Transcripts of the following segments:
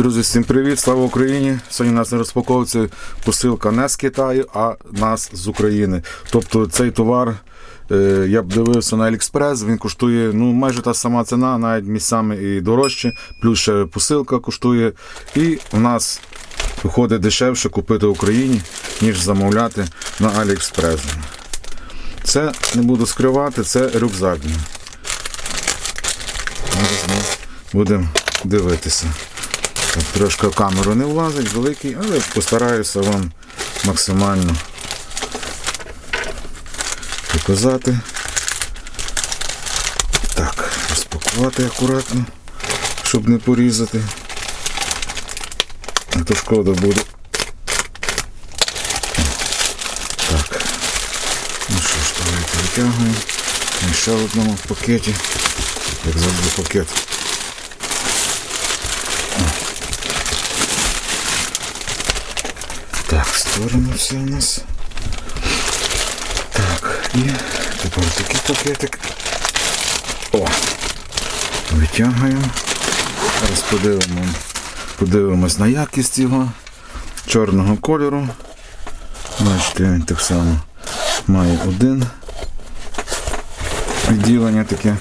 Друзі, всім привіт, слава Україні! Сьогодні у нас на розпаковці посилка не з Китаю, а нас з України. Тобто цей товар, е, я б дивився на Аліекспрес, він коштує ну, майже та сама ціна, навіть місцями і дорожче, плюс ще посилка коштує. І у нас виходить дешевше купити в Україні, ніж замовляти на Аліекспрес. Це не буду скривати, це рюкзак. Будемо дивитися. Трошки камеру не влазить, великий, але постараюся вам максимально показати. Так, розпакувати акуратно, щоб не порізати. А то шкода буде. Так. Ну що ж, давайте витягуємо. Ще в одному пакеті. Як завжди пакет. Так, створено все у нас. Так, і тепер такий пакетик. О! Витягуємо. Зараз подивимо, подивимось на якість його чорного кольору. Бачите, він так само має один відділення таке.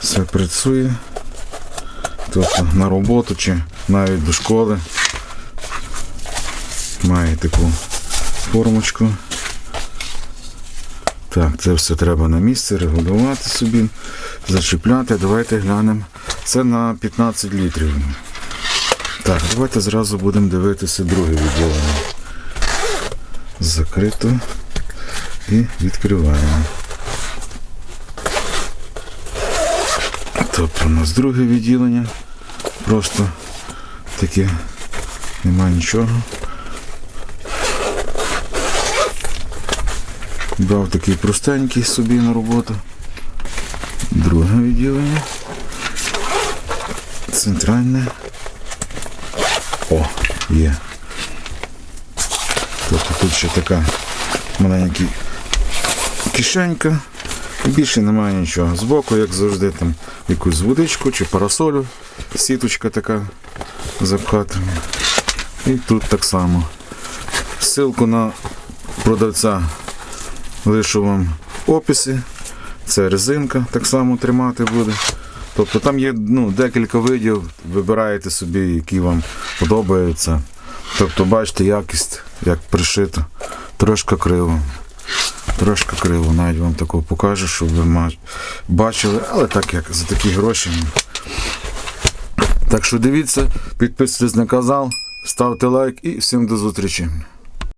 Все працює. Тобто на роботу чи навіть до школи. Має таку формочку. Так, це все треба на місце, регулювати собі, зачіпляти. Давайте глянемо. Це на 15 літрів. Так, давайте зразу будемо дивитися друге відділення. Закрито і відкриваємо. Тобто у нас друге відділення. Просто таке нема нічого. Брав такий простенький собі на роботу. Друге відділення. Центральне. О, є. Тобто тут ще така маленька кишенька. Більше немає нічого. Збоку, як завжди, там якусь водичку чи парасолю, сіточка така запхати. І тут так само. Ссылку на продавця лишу вам в описі. Це резинка так само тримати буде. Тобто там є ну, декілька видів, вибираєте собі, які вам подобаються. Тобто бачите якість, як пришито. Трошки криво. Трошки криво, навіть вам такого покажу, щоб ви бачили, але так як за такі гроші. Так що дивіться, підписуйтесь на канал, ставте лайк і всім до зустрічі.